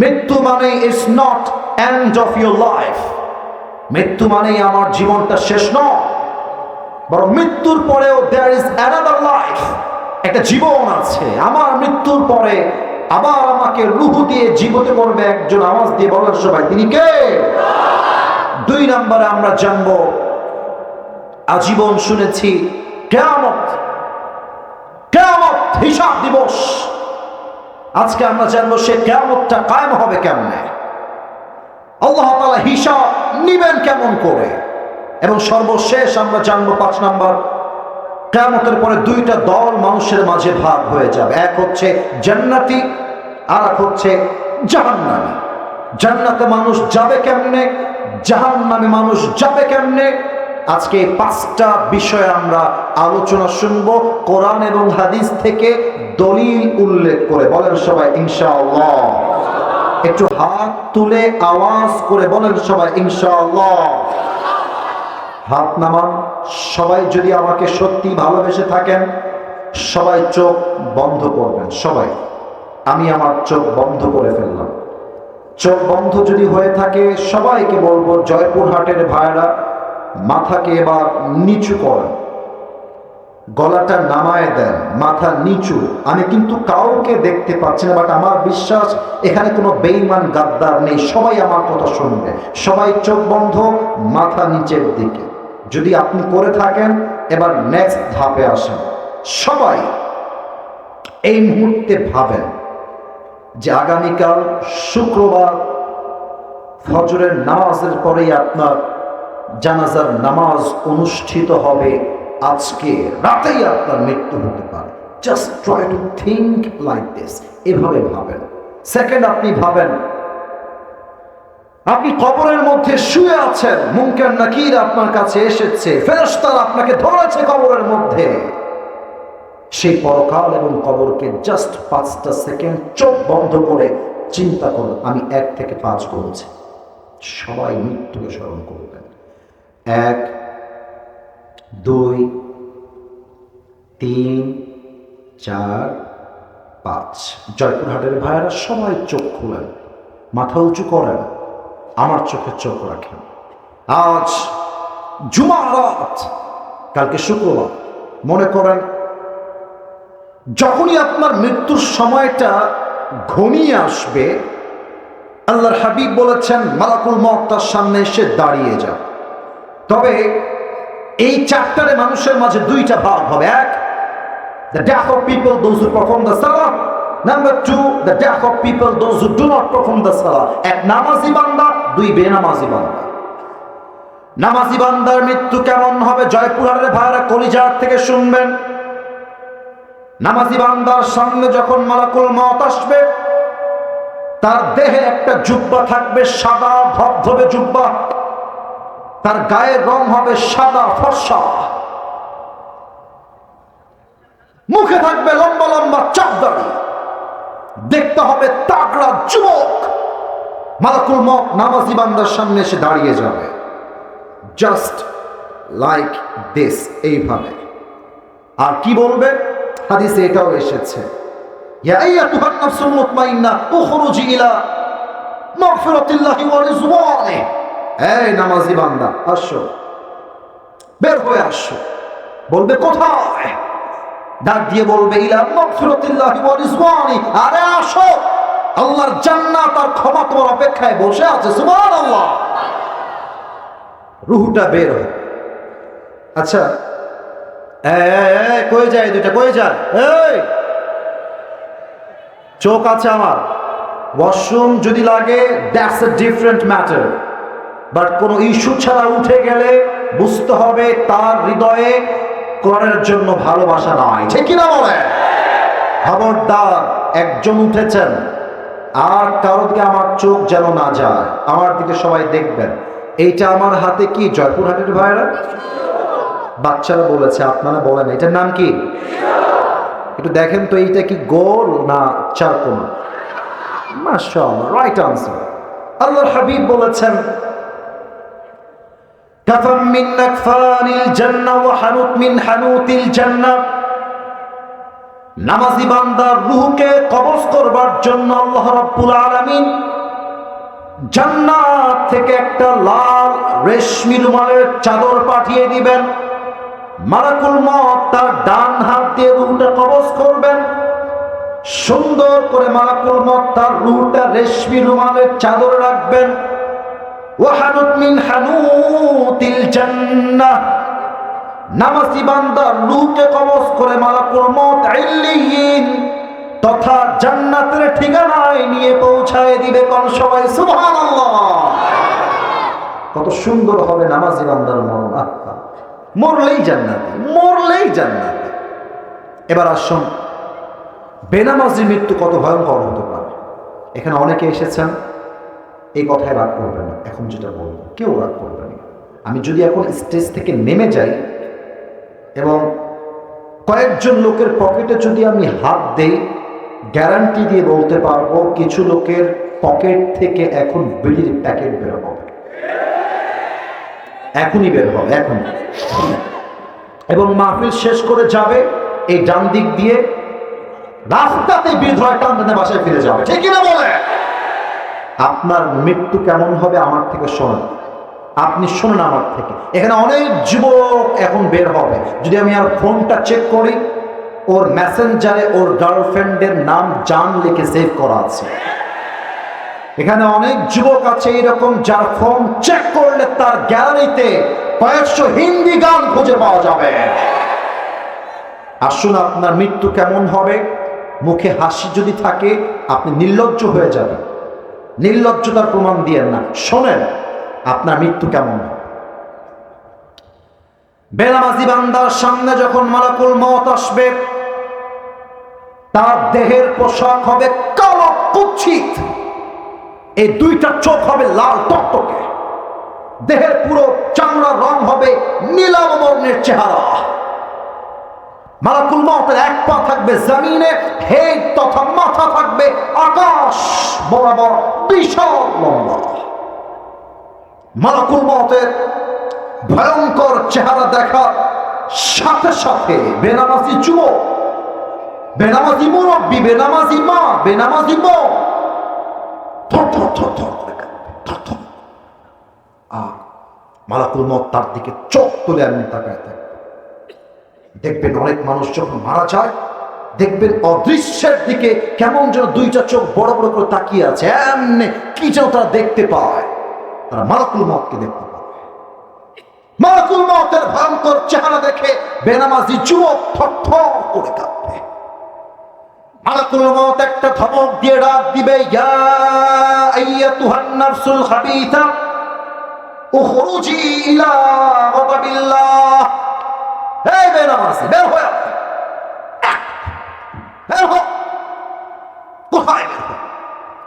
মৃত্যু মানে is not end of your life মৃত্যু মানেই আমার জীবনটা শেষ নয়। বরং মৃত্যুর পরেও দেয়ার ইজ অ্যানাদার লাইফ একটা জীবন আছে। আমার মৃত্যুর পরে আবার আমাকে রুহু দিয়ে জীবতে করবে একজন আওয়াজ দিয়ে বলার সবাই, তিনি কে? দুই নম্বরে আমরা জানব, আজীবন শুনেছি, কেয়ামত কেয়ামত হিসাব দিবস। আজকে আমরা জানব সে কেয়ামতটা কায়েম হবে কেমনে। আল্লাহ তালা হিসাব নিবেন কেমন করে। এবং সর্বশেষ আমরা জানব পাঁচ নাম্বার, কেয়ামতের পরে দুইটা দল মানুষের মাঝে ভাগ হয়ে যাবে। এক হচ্ছে জান্নাতি আর এক হচ্ছে জাহান্নামী। জান্নাতে মানুষ যাবে কেমনে? জাহান্নামে মানুষ যাবে কেমনে? আজকে পাঁচটা বিষয়ে আমরা আলোচনা শুনব কোরআন এবং হাদিস থেকে দলিল উল্লেখ করে। বলেন সবাই, ইনশাআল্লাহ। একটু হাত তুলে আওয়াজ করে বলেন সবাই, ইনশাআল্লাহ। হাত নামান। সবাই যদি আমাকে সত্যি ভালোবেসে থাকেন, সবাই চোখ বন্ধ করবেন, সবাই। আমি আমার চোখ বন্ধ করে ফেললাম। চোখ বন্ধ যদি হয়ে থাকে, সবাইকে বলব, জয়পুরহাটের ভাইরা মাথাকে এবার নিচু করেন গলাটা নামায় দেন, মাথা নিচু। আমি কিন্তু কাউকে দেখতে পাচ্ছি না বাট আমার বিশ্বাস, এখানে কোনো বেইমান গাদ্দার নেই। সবাই আমার কথা শুনবে। সবাই চোখ বন্ধ, মাথা নিচের দিকে। যদি আপনি করে থাকেন, এবার নেক্সট ধাপে আসেন। সবাই এই মুহূর্তে ভাবেন যে আগামীকাল শুক্রবার ফজরের নামাজের পরেই আপনার জানাজার নামাজ অনুষ্ঠিত হবে আজকে রাতেই আপনার মৃত্যু হতে পারে। Just try to think like this এভাবে ভাবেন। সেকেন্ড আপনি ভাবেন, আপনি কবরের মধ্যে শুয়ে আছেন মুমকেন নাকির আপনার কাছে এসেছে ফেরস্তার আপনাকে ধরেছে কবরের মধ্যে। সেই পরকাল এবং কবরকে জাস্ট পাঁচটা সেকেন্ড চোখ বন্ধ করে চিন্তা করুন, আমি এক থেকে পাঁচ করেছি। সবাই মৃত্যুকে স্মরণ করবেন। এক, দুই, তিন, চার, পাঁচ। জয়পুরহাটের ভাইয়েরা সবাই চোখ খুলেন, মাথা উঁচু করেন, আমার চোখে চোখ রাখেন। আজ জুমার রাত, কালকে শুক্রবার, মনে করেন যখনই আপনার মৃত্যুর সময়টা ঘনিয়ে আসবে, আল্লাহর হাবিব বলেছেন, মালাকুল মত তার সামনে এসে দাঁড়িয়ে যাও তবে এই চারটারে মানুষের মাঝে দুইটা ভাগ হবে। এক, the death of people, those who perform the salah. Number two, the death of people, those who do not perform the salah. এক, নামাজি বান্দা, দুই, বেনামাজি বান্দা। নামাজি বান্দার মৃত্যু কেমন হবে? জয়পুরহাটের ভাইরা কলিজার থেকে শুনবেন। নামাজি বান্দার সামনে যখন মালাকুল মত আসবে, তার দেহে একটা জুব্বা থাকবে, সাদা, ধবধবে জুব্বা। তার গায়ের রং হবে সাদা, ফর্সা। মুখে থাকবে লম্বা লম্বা চাপদাড়ি দেখতে হবে তাগড়া যুবক। মালাকুল মত নামাজি বান্দার সামনে এসে দাঁড়িয়ে যাবে। জাস্ট লাইক দিস এইভাবে। আর কি বলবে? হাদিসে এটাও এসেছে। ইয়া এই নামাজি বান্দা আসো। বের হয়ে আসো। বলবে কোথায়? ডাক দিয়ে বলবে ইলা মাগফিরাতিল্লাহি ওয়া রিজওয়ানি। আরে আসো। আল্লাহর জান্নাত আর ক্ষমা তোমার অপেক্ষায় বসে আছে সুবহানাল্লাহ। রুহুটা বের হয়। আচ্ছা এই, যায় দুইটা? কই যায়? এই! চোখ আছে আমার। ওয়াশরুম যদি লাগে that's a different matter but কোনো ইস্যু ছাড়া উঠে গেলে বুঝতে হবে তার হৃদয়ে কোরআনের জন্য ভালোবাসা নাই। ঠিক কিনা বলে খবরদার একজন উঠেছেন, আর কারও দিকে আমার চোখ যেন না যায়, আমার দিকে সবাই দেখবেন। এইটা আমার হাতে কি? জয়পুরহাটের ভাইরা? বাচ্চারা বলেছে, আপনারা বলেন, এটার নাম কি? একটু দেখেন তো, এইটা কি গোল না চারকোনা মাশাআল্লাহ রাইট আনসার আল্লাহর হাবিব বলেছেন মিন নাকফানিল জান্নাহ ওয়া হানুত মিন হানুতিল জান্নাহ নামাজি বান্দার রুহকে কবজ করবার জন্য আল্লাহ রাব্বুল আলামিন জান্নাত থেকে একটা লাল রেশমি রুমালের চাদর পাঠিয়ে দিবেন। মালাকুল মত তার ডান হাত দিয়ে রুহটা কবজ করবেন। সুন্দর করে মালাকুল মত তার রুহটা রেশমি রুমালের চাদর রাখবেন। ওয়াহানুত মিন হানুতিল জান্নাহ। তথা জান্নাতের ঠিকানায় নিয়ে পৌঁছায় দিবে সবাই? কত সুন্দর হবে নামাজি বান্দার মরণ। আত্মা মরলেই জান্নাতি মরলেই জান্নাতি। এবার আসুন বেনামাজি মৃত্যু কত ভয়ঙ্কর হতে পারে। এখানে অনেকে এসেছেন এই কথায় রাগ করবে না। এখন যেটা বলব, কেউ রাগ করবে না। আমি যদি এখন স্টেজ থেকে নেমে যাই এবং কয়েকজন লোকের পকেটে যদি আমি হাত দেই গ্যারান্টি দিয়ে বলতে পারব, কিছু লোকের পকেট থেকে এখন বিড়ির প্যাকেট বের হবে। এখনই বের হবে এখন এবং মাহফিল শেষ করে যাবে, এই ডান দিক দিয়ে রাস্তাতে বিধয় টান বাসায় ফিরে যাবে। ঠিক কিনা বলে? আপনার মৃত্যু কেমন হবে আমার থেকে শোনেন। আপনি শোনেন আমার থেকে। এখানে অনেক যুবক এখন বের হবে। যদি আমি আর ফোনটা চেক করি, ওর মেসেঞ্জারে ওর গার্লফ্রেন্ডের নাম, জান লিখে সেভ করা আছে। এখানে অনেক যুবক আছে এরকম যার ফোন চেক করলে তার গ্যালারিতে কয়েকশো হিন্দি গান খুঁজে পাওয়া যাবে। আসুন আপনার মৃত্যু কেমন হবে? মুখে হাসি যদি থাকে, আপনি নির্লজ্জ হয়ে যাবেন। নির্লজ্জতার প্রমাণ দিয়েন না। শোনেন, আপনার মৃত্যু কেমন? হবে বেনামাজি বান্দার সামনে যখন মালাকুল মত আসবে, তার দেহের পোশাক হবে কালো কুচ্ছিত এই দুইটা চোখ হবে লাল টকটকে দেহের পুরো চামড়ার রং হবে নীলাভ বর্ণের চেহারা। মালাকুল মতের এক পা থাকবে জমিনে হে তথা মাথা থাকবে আকাশ বরাবর বিশাল লম্বা। মালাকুল মতের ভয়ঙ্কর চেহারা দেখার সাথে সাথে বেনামাজি যুবক বেনামাজি মুরব্বী, বেনামাজি মা, বেনামাজি মো মালাকুল মত তার দিকে চোখ তুলে এমনি তাকায় থাকে দেখবেন অনেক মানুষ যখন মারা যায়, দেখবেন অদৃশ্যের দিকে কেমন যেন দুইটা চোখ বড় বড় করে তাকিয়ে আছে। এমনি কি যেন তারা দেখতে পায়। তারা মালাকুল মতকে দেখতে পায়। ভয়ঙ্কর চেহারা দেখে বেনামাজি একটা দিয়ে দিবে, ইয়া গাদাবিল্লাহ।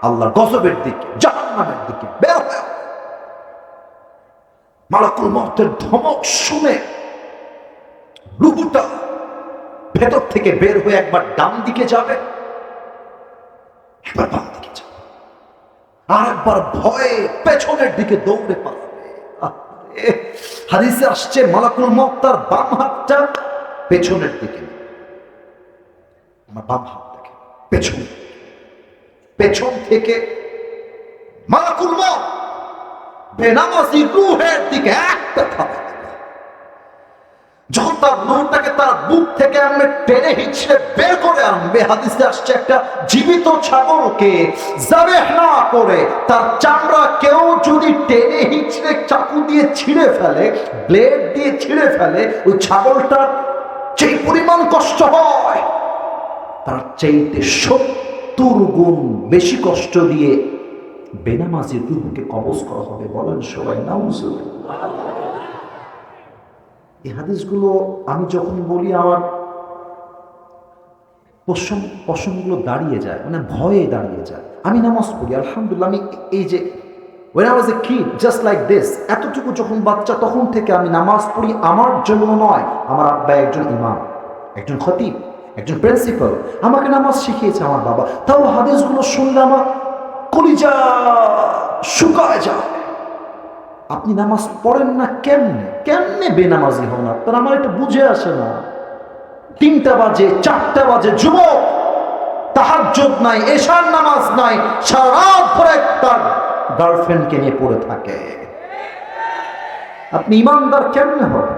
আল্লাহর দিকে জাহান্নামের দিকে বের হয়ে মালাকুল মতের ধমক শুনে রুহুটা ভেতর থেকে বের হয়ে একবার ডান দিকে যাবে একবার বাম দিকে যাবে। আর একবার ভয়ে পেছনের দিকে দৌড়ে আরে, হাদিসে আসছে, মালাকুল মত তার বাম হাতটা পেছনের দিকে আমার বাম হাত দেখে পেছন পেছন থেকে মালাকুল মত বেনামাজি রুহের দিকে একটা দিবে। যখন তার রুহটাকে তার বুক থেকে আমি টেনে হিচড়ে বের করে আনবে, হাদিসে আসছে একটা জীবিত ছাগলকে জাবেহ না করে তার চামড়া কেউ যদি টেনে হিচড়ে চাকু দিয়ে ছিঁড়ে ফেলে, ব্লেড দিয়ে ছিঁড়ে ফেলে, ওই ছাগলটার যেই পরিমাণ কষ্ট হয়, তার চাইতে সত্তর গুণ বেশি কষ্ট দিয়ে বেনামাজি রুহকে কবজ করা হবে। বলেন সবাই, নাউজুবিল্লাহ। এই হাদিসগুলো আমি যখন বলি, আমার পশম পশমগুলো দাঁড়িয়ে যায় মানে ভয়ে দাঁড়িয়ে যায়। আমি নামাজ পড়ি, আলহামদুলিল্লাহ, আমি এই যে when I a kid just like this এতটুকু যখন বাচ্চা, তখন থেকে আমি নামাজ পড়ি, আমার জন্য নয়, আমার আব্বা একজন ইমাম, একজন খতিব, একজন প্রিন্সিপাল আমাকে নামাজ শিখিয়েছে আমার বাবা। তাও হাদিসগুলো শুনলে আমার কলিজা শুকায় যায়। আপনি নামাজ পড়েন না কেমনে? কেমনে বেনামাজি হন আপনার? আমার এটা বুঝে আসে না। তিনটা বাজে, চারটা বাজে, যুবক! তাহাজ্জুদ নাই, এশার নামাজ নাই সারা ধরে তার গার্লফ্রেন্ডকে নিয়ে পড়ে থাকে। আপনি ইমানদার কেমনে হবে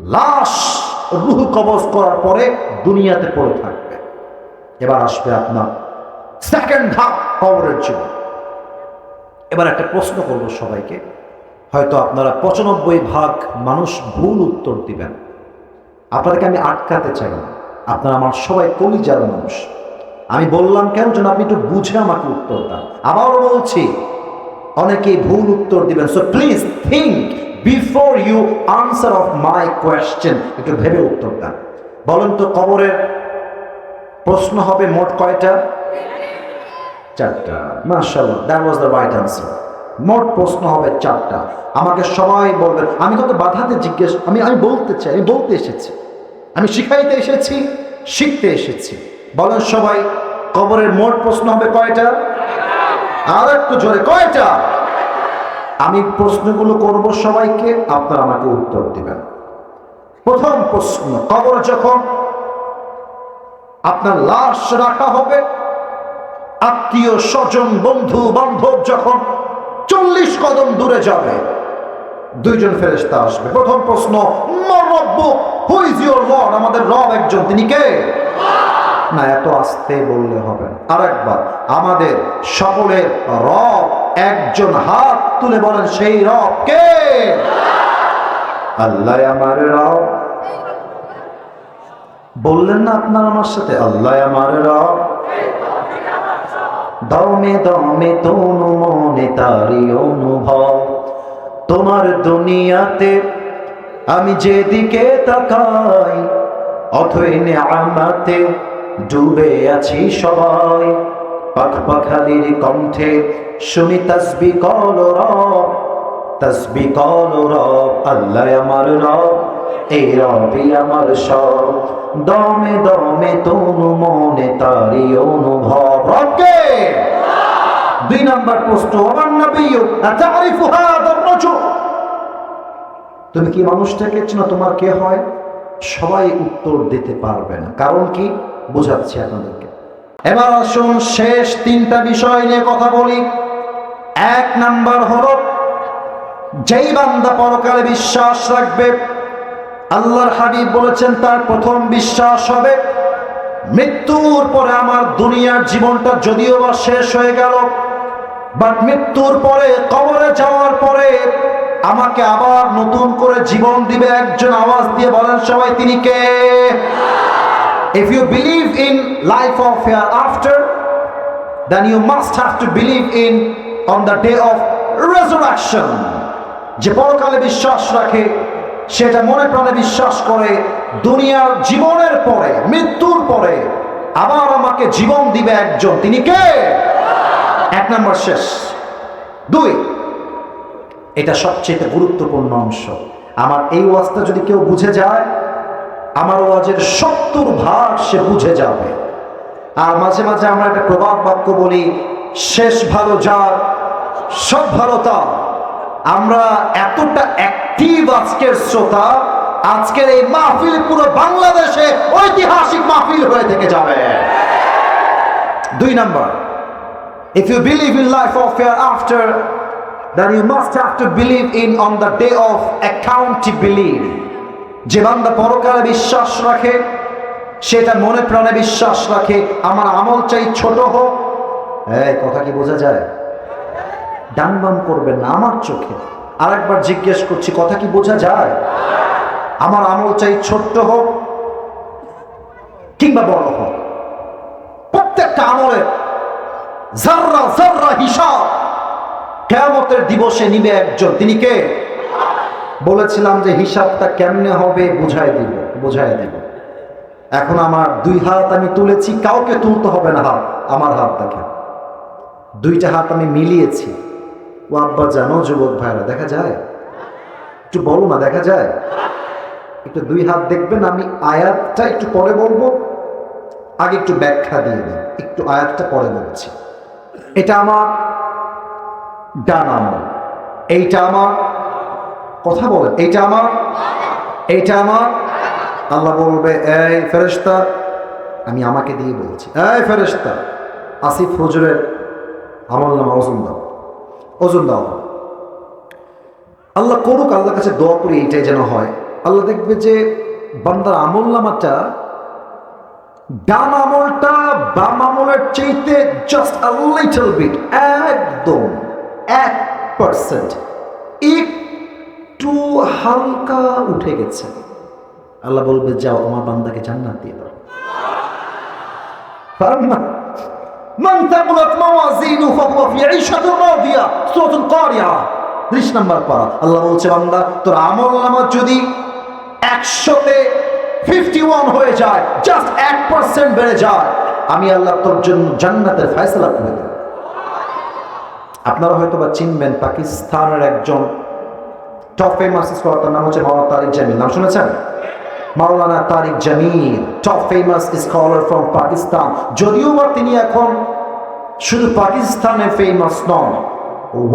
লাশ, রুহ কবজ করার পরে দুনিয়াতে পড়ে থাকবে। এবার আসবে আপনার সেকেন্ড ধাপ কবরের জীবন এবার একটা প্রশ্ন করব সবাইকে। হয়তো আপনারা পঁচানব্বই ভাগ মানুষ ভুল উত্তর দিবেন। আপনাদেরকে আমি আটকাতে চাই না। আপনারা আমার সবাই কলিজার মানুষ। আমি বললাম কেন যেন আপনি একটু বুঝে আমাকে উত্তর দেন। আবারও বলছি, অনেকেই ভুল উত্তর দিবেন। So please think before you answer of my question একটু ভেবে উত্তর দেন। বলেন তো কবরের প্রশ্ন হবে মোট কয়টা? চারটা। মার্শাল্লাহ that was the right answer মোট প্রশ্ন হবে চারটা। আমাকে সবাই বলবেন আমি কত বাধাতে জিজ্ঞেস, আমি আমি বলতে চাই, আমি বলতে এসেছি। আমি শিখাইতে এসেছি, শিখতে এসেছি। বলেন সবাই, কবরের মোট প্রশ্ন হবে কয়টা? আর একটু জোরে, কয়টা? আমি প্রশ্নগুলো করব সবাইকে, আপনারা আমাকে উত্তর দিবেন। প্রথম প্রশ্ন, কবর যখন আপনার লাশ রাখা হবে আত্মীয় স্বজন, বন্ধু, বান্ধব যখন চল্লিশ কদম দূরে যাবে, দুইজন ফেরেস্তা আসবে। প্রথম প্রশ্ন হু ইজ ইউর লর্ড আমাদের রব একজন, তিনি কে? না, এত আস্তে বললে হবে না। আরেকবার, আমাদের সকলের রব একজন হাত তুলে বলেন, সেই রব কে? আল্লাহ আমার রব। বললেন না আপনার আমার সাথে? আল্লাহ আমার রব। দমে দমে তনু মনে তারি অনুভব। তোমার দুনিয়াতে আমি যেদিকে তাকাই, অথই আমাতে ডুবে আছি সবাই। পাখ পাখালির কণ্ঠে শুনি তসবি কল রব, তসবি কল রব, আল্লাহ আমার রব। এই আমার সব। দমে দমে তনু মনে তারি অনুভব। রবকে! দুই নাম্বার প্রশ্ন আমার নবী আতারিফু হাদার রাজুল। তুমি কি মানুষটাকে চেনো? তোমার কে হয়? সবাই উত্তর দিতে পারবে না। কারণ কি? বোঝাচ্ছি আপনাদেরকে। এবার আসুন শেষ তিনটা বিষয় নিয়ে কথা বলি। এক নাম্বার হলো, যেই বান্দা পরকালে বিশ্বাস রাখবে আল্লাহর হাবিব বলেছেন, তার প্রথম বিশ্বাস হবে, মৃত্যুর পরে আমার দুনিয়ার জীবনটা যদিও বা শেষ হয়ে গেল বাট মৃত্যুর পরে, কবরে যাওয়ার পরে আমাকে আবার নতুন করে জীবন দিবে একজন আওয়াজ দিয়ে বলেন সবাই, তিনি কে? If you believe in life of hereafter then you must have to believe in on the day of resurrection যে পরকালে বিশ্বাস রাখে সেটা মনে প্রাণে বিশ্বাস করে দুনিয়ার জীবনের পরে, মৃত্যুর পরে আবার আমাকে জীবন দিবে একজন। তিনি কে? এক নম্বর শেষ। দুই, এটা সবচেয়ে গুরুত্বপূর্ণ অংশ। আমার এই ওয়াজটা যদি কেউ বুঝে যায়, আমার ওয়াজের সত্তর ভাগ সে বুঝে যাবে। আর মাঝে মাঝে আমরা একটা প্রভাব বাক্য বলি, শেষ ভালো যার, সব ভালো তার। আমরা এতটা অ্যাক্টিভ আজকের শ্রোতা আজকের এই মাহফিল পুরো বাংলাদেশে ঐতিহাসিক মাহফিল হয়ে থেকে যাবে। দুই number If you believe in life of hereafter, then you must have to believe in on the day of accountability. যে বান্দা পরকালে বিশ্বাস রাখে সেটা মনে প্রাণে বিশ্বাস রাখে আমার আমল চাই ছোট হোক। এই কথা কি বোঝা যায়? ডান বাম করবেন না আমার চোখে। আরেকবার জিজ্ঞেস করছি, কথা কি বোঝা যায়? আমার আমল চাই ছোট্ট হোক কিংবা বড় হোক। প্রত্যেকটা আমলের জাররা জাররা হিসাব, কেয়ামতের দিবসে নিবে একজন। তিনি কে? বলেছিলাম যে হিসাবটা কেমনে হবে বুঝাই দিব বুঝাই দিব। এখন আমার দুই হাত আমি তুলেছি, কাউকে তুলতে হবে না হাত, আমার হাত দেখেন। দুইটা হাত আমি মিলিয়েছি। ও আব্বা জানো, যুবক ভাইরা দেখা যায়? একটু বলো না, দেখা যায়? একটু দুই হাত দেখবেন, আমি আয়াতটা একটু পরে বলব। আগে একটু ব্যাখ্যা দিয়ে দিই একটু আয়াতটা পরে বলছি। এটা আমার ডান আমল। এইটা আমার কথা বলেন এইটা আমার এইটা আমার। আল্লাহ বলবে, এই ফেরেশতা, আমি আমাকে দিয়ে বলছি, এই ফেরেশতা, আসিফ হুজুরের আমল নামা ওজন দাও ওজন দাও। আল্লাহ করুক আল্লাহ কাছে দোয়া করি এইটাই যেন হয়। আল্লাহ দেখবে যে বান্দার আমল নামাটা ডান আমলটা, বাম আমলের চাইতে জাস্ট আ লিটল বিট একদম এক পার্সেন্ট একটু হালকা উঠে গেছে। আল্লাহ বলবে, যাও, আমার বান্দাকে জান্নাত দিয়ে দাও। মান তাকুলাত মাওয়াজিনু ফাহুয়া ফি ঈশাতিন রাদিয়া, সূরাতুল কারিয়া। 30 নাম্বার পারা। আল্লাহ বলছে, বান্দা, তোর আমল নামা যদি 100 তে 51 হয়ে যায় জাস্ট এক পার্সেন্ট বেড়ে যায়, আমি আল্লাহ তোর জন্য জান্নাতের ফয়সালা করে দেব। আপনারা হয়তো বা চিনবেন, পাকিস্তানের একজন টপ ফেমাস স্কলার তার নাম হচ্ছে মাওলানা তারিক জামিল। নাম শুনেছেন? Maulana Tariq Jamil top famous scholar from Pakistan যদিও বা তিনি এখন শুধু পাকিস্তানে ফেমাস নন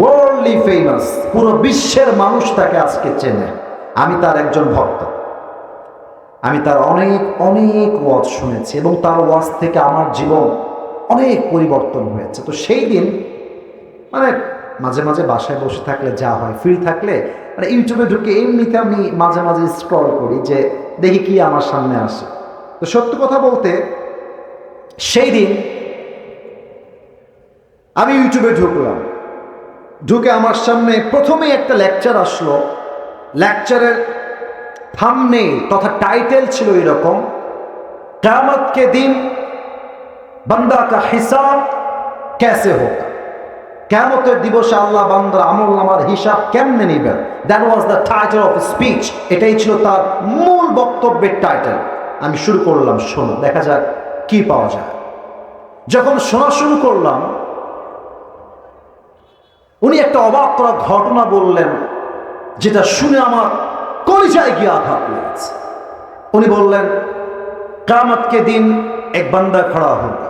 ওয়ার্ল্ডলি ফেমাস পুরো বিশ্বের মানুষ তাকে আজকে চেনে। আমি তার একজন ভক্ত। আমি তার অনেক অনেক ওয়াজ শুনেছি এবং তার ওয়াজ থেকে আমার জীবন অনেক পরিবর্তন হয়েছে। তো সেই দিন মানে মাঝে মাঝে বাসায় বসে থাকলে যা হয় ফ্রি থাকলে মানে ইউটিউবে ঢুকে এমনিতে আমি মাঝে মাঝে স্ক্রল করি যে দেখি কি আমার সামনে আছে। তো সত্য কথা বলতে, সেই দিন আমি ইউটিউবে ঢুকলাম। ঢুকে আমার সামনে প্রথমেই একটা লেকচার আসলো। লেকচারের থামনে তথা টাইটেল ছিল এরকম কামত কে দিন বান্দা কা হিসাব কেসে হোক। কেমতের দিবসে আল্লাহ বান্দার আমল আমার হিসাব কেমনে নিবেন? That was the title of speech এটাই ছিল তার মূল বক্তব্যের টাইটেল আমি শুরু করলাম শোনো দেখা যাক কি পাওয়া যায় যখন শোনা শুরু করলাম উনি একটা অবাক করা ঘটনা বললেন যেটা শুনে আমার কলিজায় গিয়ে আঘাত লেগেছে উনি বললেন कामत के दिन एक बंदा खड़ा होगा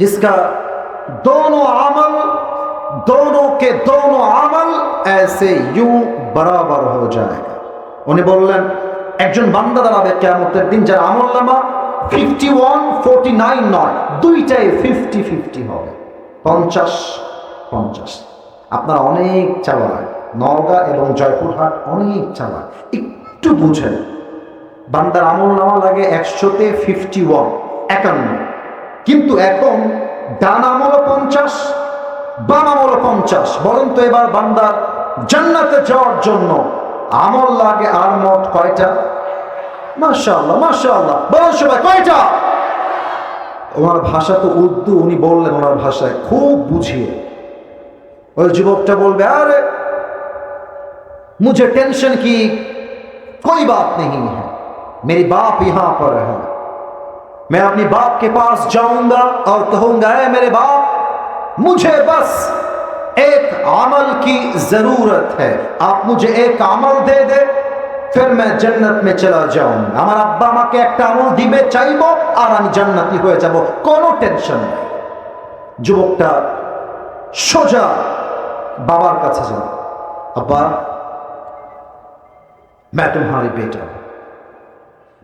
जिसका दोनों अमल दोनों के दोनों अमल ऐसे यूं बराबर हो जाएगा উনি বললেন একজন বান্দা দাঁড়াবে কেমতের দিন যার আমল নামা ফিফটি ওয়ান ফোরটি নাইন নয়। দুইটাই ফিফটি ফিফটি হবে। পঞ্চাশ পঞ্চাশ। আপনারা অনেক চালায় নওগাঁ এবং জয়পুরহাট অনেক চালায় একটু বুঝেন, বান্দার আমল নামা লাগে একশোতে ফিফটি ওয়ান একান্ন। কিন্তু এখন ডান আমল পঞ্চাশ, বাম আমল পঞ্চাশ। বলেন তো এবার বান্দার জান্নাতে যাওয়ার জন্য আমল লাগে আর মোট কয়টা মাশাআল্লাহ মাশাআল্লাহ বলেন সবাই কয়টা ওনার ভাষা তো উর্দু উনি বললেন ওনার ভাষায় খুব বুঝিয়ে ওই যুবকটা বলবে আরে मुझे टेंशन की कोई बात नहीं है मेरी बाप यहां पर है मैं अपनी बाप के पास जाऊंगा और कहूंगा है मेरे बाप मुझे बस एक अमल की जरूरत है आप मुझे एक अमल दे दे फिर मैं जन्नत में चला जाऊंगा আমার আব্বা আমাকে একটা আমল দিবে চাইবো আর আমি জান্নাতি হয়ে যাব কোনো টেনশন নেই যুবকটা সোজা বাবার কাছে যাবে আব্বা मैं तुम्हारी बेटा हूं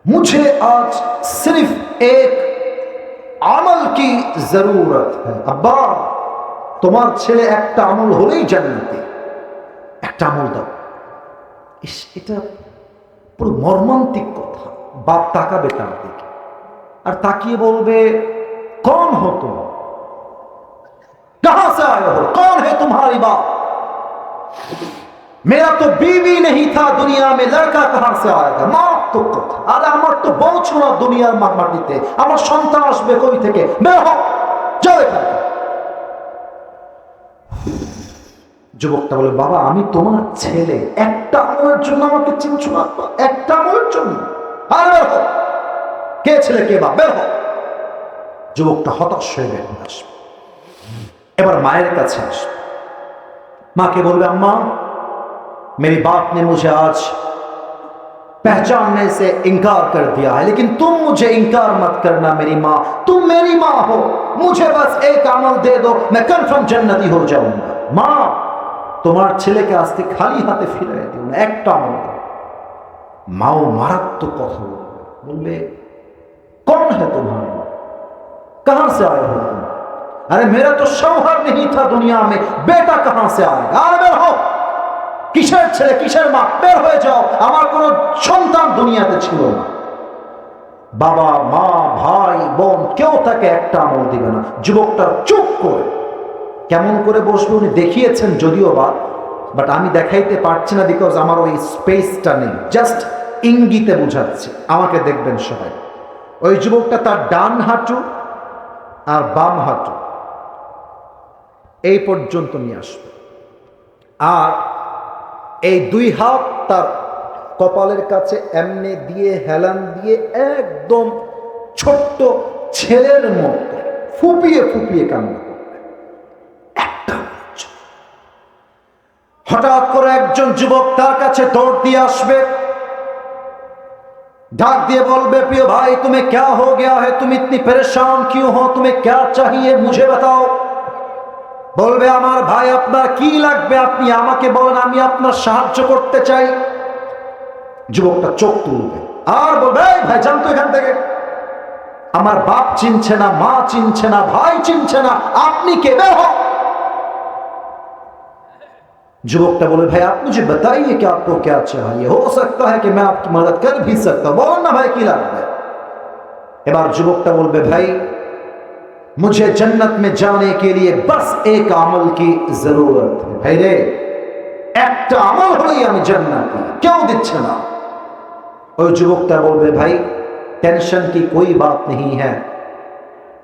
मुझे आज सिर्फ एक আমল কি জরুরত হ্যাঁ আব্বা তোমার ছেলে একটা আমল হলেই জান্নাতে। একটা আমল দাও। এটা পুরো মর্মান্তিক কথা। বাপ তাকাবে তার দিকে আর তাকিয়ে বলবে, কন হতো হে? তো বিবি নেই থা দুনিয়া আয়া মারাত্মক আমার তো দুনিয়ার আমার সন্তান আসবে কবি থেকে? মেয়ে হোক যুবকটা বলে বাবা আমি তোমার ছেলে একটা আমলের জন্য আমাকে চিনছো না আব্বা? একটা আমলের জন্য আর বের হও কে ছেলে কে বা বের হও যুবকটা হতাশ হয়ে বের হয়ে আসবে এবার মায়ের কাছে আসবে মাকে বলবে আম্মা मेरे बाप ने मुझे आज पहचानने से इनकार कर दिया है लेकिन तुम मुझे इनकार मत करना मेरी माँ तुम मेरी माँ हो मुझे बस एक अमल दे दो मैं कन्फर्म जन्नती हो जाऊंगा মা তোমার ছেলেকে আজকে খালি হাতে ফিরে দিও না একটা আমল দাও মাও মারাত্মক কথা বলবে বলবে कौन है तुम्हारे कहां से आए हो तुम अरे मेरा तो शौहर नहीं था दुनिया में बेटा कहां से आएगा আর বের হও কিসের ছেলে কিসের মা বের হয়ে যাও আমার কোনো সন্তান দুনিয়াতে ছিল না বাবা মা ভাই বোন কেউ তাকে একটা আমল দিবে না যুবকটা চুপ করে কেমন করে বসবে উনি দেখিয়েছেন যদিও বা বাট আমি দেখাইতে পারছি না বিকজ আমার ওই স্পেসটা নেই। জাস্ট ইঙ্গিতে বুঝাচ্ছি। আমাকে দেখবেন সবাই। ওই যুবকটা তার ডান হাঁটু আর বাম হাঁটু। এই পর্যন্ত নিয়ে আসবে। আর এই দুই হাত তার কপালের কাছে এমনি দিয়ে, হেলান দিয়ে একদম ছোট্ট ছেলের মতো ফুপিয়ে ফুপিয়ে কান্না। হঠাৎ করে একজন যুবক তার কাছে দৌড় দিয়ে আসবে। ডাক দিয়ে বলবে, প্রিয় ভাই, তুমি ক্যা হো গিয়া হে তুমি ইতনি পরেশান কিউ হো? তুমি ক্যা চাহিয়ে মুঝে বাতাও? বলবে, আমার ভাই, আপনার কি লাগবে? আপনি আমাকে বলেন, আমি আপনার সাহায্য করতে চাই। যুবকটা চোখ তুলবে। আর বলবে ভাই জানতো এখান থেকে। আমার বাপ চিনছে না, মা চিনছে না, ভাই চিনছে না। আপনি কে? বের হোক युवक बोले भाई आप मुझे बताइए कि आपको क्या चाहिए हो सकता है कि मैं आपकी मदद कर भी सकता हूं बोलो ना भाई की লাগবে এবার যুবকটা বলবে ভাই मुझे जन्नत में जाने के लिए बस एक अमल की जरूरत है भाई रे একটা আমল হলেই আমি জান্নাতি কেউ দিচ্ছে না ওই যুবকটা বলবে ভাই टेंशन की कोई बात नहीं है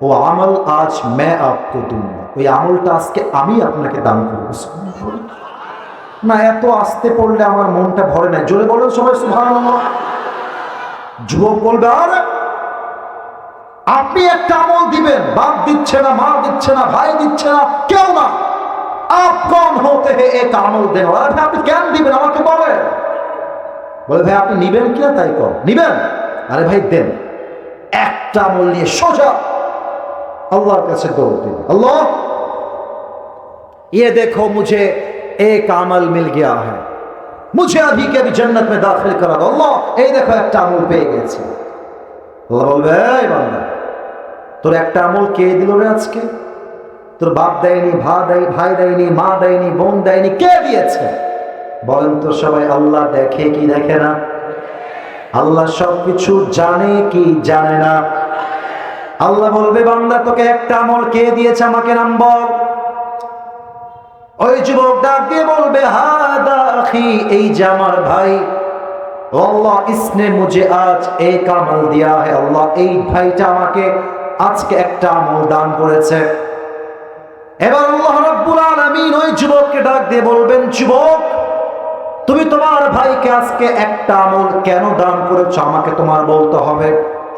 वो আমল आज मैं आपको दूंगा ওই আমলটা আজকে আমি আপনাকে দান করবো না, এত আস্তে পড়লে আমার মনটা ভরে না। জোরে বলো সবাই সুভান যুবক বলবে, আর, আপনি একটা আমল দিবেন। বাপ দিচ্ছে না, মা দিচ্ছে না, ভাই দিচ্ছে না, কেউ না। আপ হতে হে এক আমল দেন আপনি কেন দিবেন? আমাকে বলেন। বলে, ভাই, আপনি নিবেন কিনা তাই কম নিবেন? আরে ভাই, দেন। একটা আমল নিয়ে সোজা আল্লাহর কাছে দৌড় দিন। আল্লাহ ইয়ে দেখো, মুঝে एक अमल मिल गया है मुझे अभी के अभी जन्नत में दाखिल करा दो अल्लाह এই দেখো একটা আমল পেয়ে গেছি আল্লাহ বলবে এই বান্দা তোর একটা আমল কে দিল রে আজকে তোর বাপ দেয়নি ভা দেয় ভাই দেয়নি মা দেয়নি বোন দেয়নি কে দিয়েছে বলেন তো সবাই আল্লাহ দেখে কি দেখে না আল্লাহ সবকিছু জানে কি জানে না আল্লাহ বলবে বান্দা তোকে একটা আমল কে দিয়েছে আমাকে নাম বল ওই যুবক ডাক দিয়ে বলবে হাদা আখি এই যে আমার ভাই, আল্লাহ ইসনে মুঝে আজ এক আমল দিয়া হে আল্লাহ, এই ভাইটা আমাকে আজকে একটা আমল দান করেছে। এবার আল্লাহ রাব্বুল আলামিন ওই যুবককে ডাক দিয়ে বলবেন, যুবক, তুমি তোমার ভাইকে আজকে একটা আমল কেন দান করেছ? আমাকে তোমার বলতে হবে।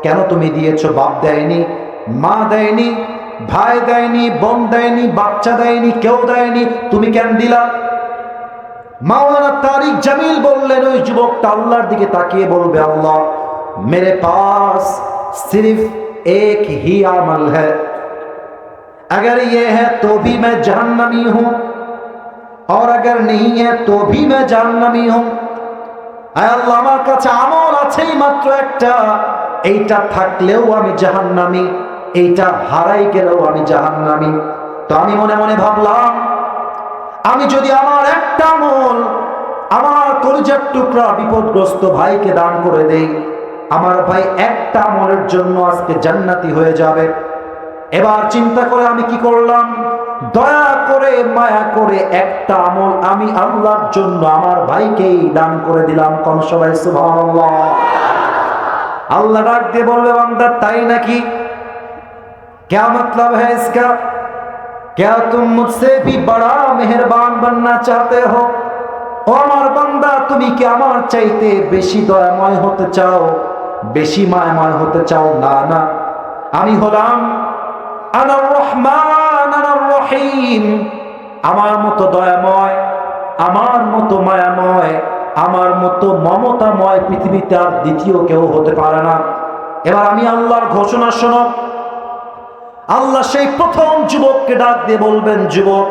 কেন তুমি দিয়েছ? বাপ দেয়নি, মা দেয়নি ভাই দেয়নি বোন দেয়নি বাচ্চা দেয়নি কেউ দেয়নি তুমি কেন দিলা মাওলানা তারিক জামিল বললেন ওই যুবকটা আল্লাহর দিকে তাকিয়ে বলবে আল্লাহ মেরে পাস सिर्फ एक ही अमल है अगर ये है तो भी मैं जहन्नमी हूं और अगर नहीं है तो भी मैं जहन्नमी हूं আয় আল্লাহ আমার কাছে আমল আছেই মাত্র একটা এইটা থাকলেও আমি জাহান্নামি এইটা হারাই গেলেও আমি জাহান্নামি। তো আমি মনে মনে ভাবলাম, আমি যদি আমার একটা আমল, আমার কলিজার টুকরা বিপদগ্রস্ত ভাইকে দান করে দেই, আমার ভাই একটা আমলের জন্য আজকে জান্নাতি হয়ে যাবে। এবার চিন্তা করে আমি কি করলাম? দয়া করে, মায়া করে একটা আমল আমি আল্লাহর জন্য আমার ভাইকেই দান করে দিলাম। কম সবাই সুবহানাল্লাহ। আল্লাহ ডাক দিয়ে বলবে, বান্দা, তাই নাকি? क्या मतलब है इसका क्या तुम मुझसे भी बड़ा मेहरबान बनना चाहते हो ও আমার বান্দা তুমি কি আমার চাইতে বেশি দয়াময় হতে চাও বেশি মায়াময় হতে চাও না না আমি হলাম আনার রহমান আনার রহিম আমার মতো দয়াময় আমার মতো মায়াময় আমার মতো মমতাময় পৃথিবীতে আর দ্বিতীয় কেউ হতে পারে না এবার আমি আল্লাহর ঘোষণা শোনো আল্লাহ সেই প্রথম যুবককে ডাক দিয়ে বলবেন, যুবক,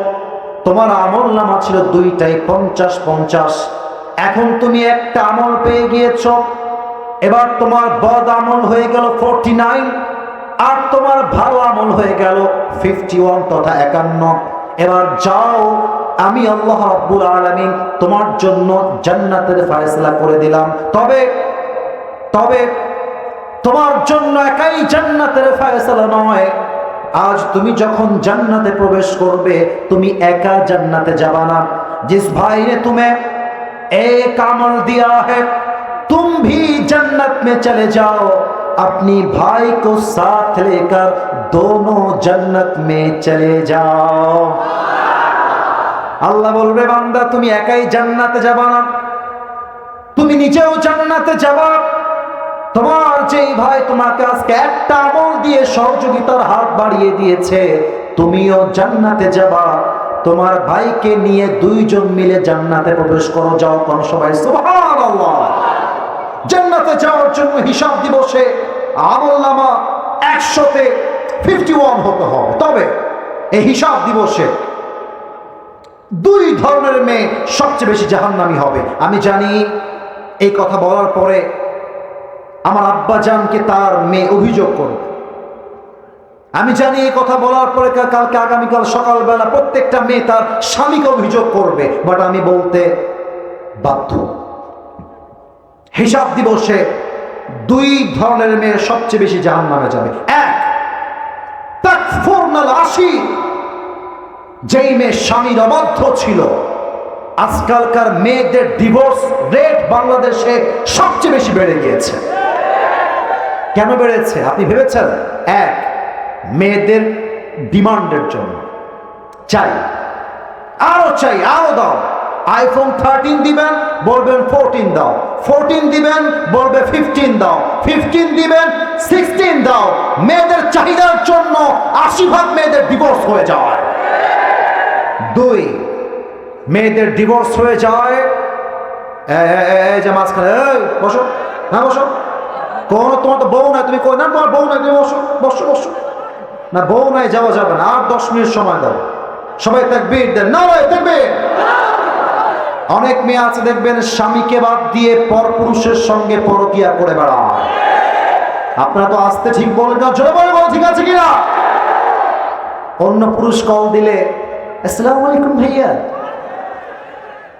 তোমার আমল নামা ছিল দুইটাই, পঞ্চাশ পঞ্চাশ। এখন তুমি একটা আমল পেয়ে গিয়েছ। এবার তোমার বদ আমল হয়ে গেল ফোরটি নাইন, আর তোমার ভালো আমল হয়ে গেল ফিফটি ওয়ান তথা একান্ন। এবার যাও, আমি আল্লাহ রাব্বুল আলামিন তোমার জন্য জান্নাতের ফয়সালা করে দিলাম। তবে তবে তোমার জন্য একাই জান্নাতের ফয়সালা নয় আজ তুমি যখন জান্নাতে প্রবেশ করবে তুমি একা জান্নাতে যাবা না जिस भाई ने तुम्हें एक अमल दिया है तुम भी जन्नत में चले जाओ अपनी भाई को साथ लेकर दोनों जन्नत में चले जाओ আল্লাহ বলবে বান্দা তুমি একাই জান্নাতে যাবা না তুমি নিজেও জান্নাতে যাবা তোমার যেই ভাই তোমাকে আজকে একটা আমল দিয়ে সহযোগিতার হাত বাড়িয়ে দিয়েছে, তুমিও জান্নাতে যাবা। তোমার ভাইকে নিয়ে দুইজন মিলে জান্নাতে প্রবেশ করো, যাও কোন সবাই জান্নাতে যাওয়ার জন্য হিসাব দিবসে আমল নামা একশোতে ফিফটি ওয়ান হতে হবে। তবে এই হিসাব দিবসে দুই ধরনের মেয়ে সবচেয়ে বেশি জাহান্নামি হবে। আমি জানি এই কথা বলার পরে আমার আব্বা জানকে তার মেয়ে অভিযোগ করবে আমি জানি এই কথা বলার পরে কালকে আগামীকাল সকালবেলা প্রত্যেকটা মেয়ে তার স্বামীকে অভিযোগ করবে বাট আমি বলতে বাধ্য। হিসাব দিবসে দুই ধরনের মেয়ে সবচেয়ে বেশি জাহান নামে যাবে। এক আশি যেই মেয়ে স্বামীর অবাধ্য ছিল। আজকালকার মেয়েদের ডিভোর্স রেট বাংলাদেশে সবচেয়ে বেশি বেড়ে গিয়েছে। কেন বেড়েছে? আপনি ভেবেছেন? এক, মেয়েদের ডিমান্ডের জন্য। চাই। আরও চাই, আরও দাও। আইফোন থার্টিন দিবেন, বলবেন ফোরটিন দাও। ফোরটিন দিবেন, বলবে ফিফটিন দাও। ফিফটিন দিবেন সিক্সটিন দাও। মেয়েদের চাহিদার জন্য আশি ভাগ মেয়েদের ডিভোর্স হয়ে যায়। দুই, মেয়েদের ডিভোর্স হয়ে যায়। যে মাঝখানে বসো। না বসো। কোন তোমার তো বউ নাই, তুমি কই? না, তোমার বউ নাই, তুমি বসো বসো বসো। না, বউ নাই, যাওয়া যাবে না। আর দশ মিনিট সময় দাও। সবাই তাকবীর দেন। না তাকবীর। অনেক মেয়ে আছে, দেখবেন স্বামীকে বাদ দিয়ে পরপুরুষের সঙ্গে পরকিয়া করে বেড়ায়। আপনারা তো আসতে ঠিক বলেন না। জোরে বলো ঠিক আছে কিনা? অন্য পুরুষ কল দিলে, আসসালামু আলাইকুম ভাইয়া।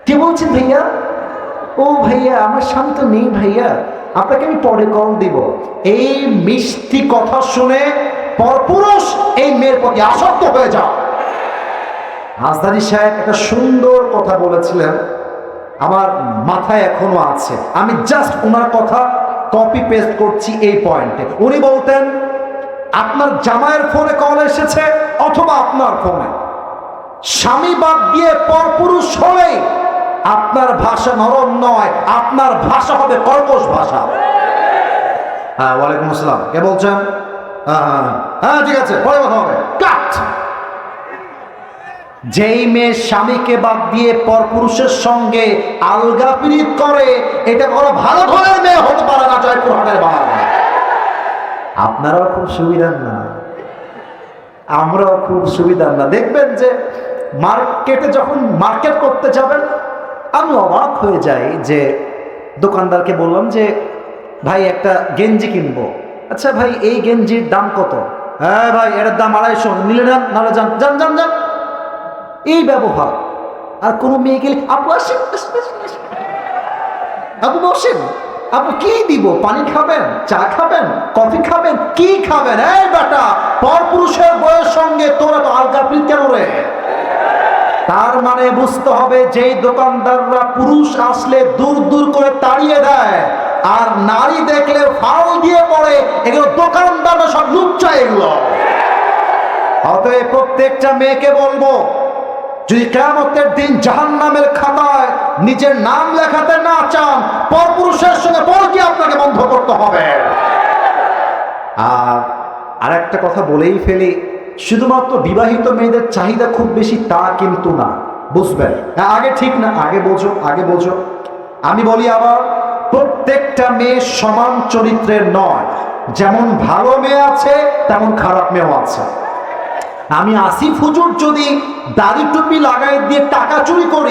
কে বলছেন ভাইয়া? ও ভাইয়া, আমার স্বামী তো নেই ভাইয়া। আপনাকে আমি পরে কল দিব। এই মিষ্টি কথা শুনে পরপুরুষ এই মেয়ের প্রতি আসক্ত হয়ে যাও। হাসদারি সাহেব একটা সুন্দর কথা বলেছিলেন, আমার মাথায় এখনও আছে। আমি জাস্ট ওনার কথা কপি পেস্ট করছি এই পয়েন্টে উনি বলতেন, আপনার জামাইয়ের ফোনে কল এসেছে অথবা আপনার ফোনে স্বামী বাদ দিয়ে পরপুরুষ হলে আপনার ভাষা নরম নয়, আপনার ভাষা হবে কর্কশ ভাষা। হ্যাঁ ওয়ালাইকুম আসসালাম। কে বলছেন? হ্যাঁ হ্যাঁ হ্যাঁ। হ্যাঁ ঠিক আছে, পরে কথা হবে। কাট যেই মেয়ে স্বামীকে বাদ দিয়ে পরপুরুষের সঙ্গে আলগা পীড়িত করে, এটা কোনো ভালো ঘরের মেয়ে হতে পারে না জয়পুর হাটের বাবা। আপনারাও খুব সুবিধার না। আমরাও খুব সুবিধার না। দেখবেন যে মার্কেটে যখন মার্কেট করতে যাবেন আমি অবাক হয়ে যাই যে দোকানদারকে বললাম যে, ভাই, একটা গেঞ্জি কিনবো। আচ্ছা ভাই, এই গেঞ্জির দাম কত? হ্যাঁ ভাই, এটার দাম আড়াইশো। নিলে না নাহলে যান যান যান যান। এই ব্যবহার। আর কোনো মেয়ে গেলে, আপু, আসেন। আপু, বসেন। আপু, কি দিব? পানি খাবেন? চা খাবেন? কফি খাবেন? কি খাবেন? এই বেটা, পরপুরুষের বয়ের সঙ্গে তোরা আলগা পিল কেন রে? তার মানে বুঝতে হবে যেই দোকানদাররা পুরুষ আসলে দূর দূর করে তাড়িয়ে দেয়, আর নারী দেখলে ফাউল দিয়ে পড়ে, এগুলো দোকানদাররা সব লুচ্চা এগুলো। অতএব প্রত্যেকটা মেয়েকে বলব, যদি কেমতের দিন জাহান নামের খাতায় নিজের নাম লেখাতে না চান, পরপুরুষের সঙ্গে পরকি আপনাকে বন্ধ করতে হবে। আর আরেকটা কথা বলেই ফেলি শুধুমাত্র বিবাহিত মেয়েদের চাহিদা খুব বেশি তা কিন্তু না। বুঝবেন? আগে ঠিক না, আগে বোঝো আগে বোঝো। আমি বলি আবার, প্রত্যেকটা মেয়ে সমান চরিত্রের নয়। যেমন ভালো মেয়ে আছে, তেমন খারাপ মেয়েও আছে। আমি আসিফ হুজুর যদি দাড়ি টুপি লাগাই দিয়ে টাকা চুরি করি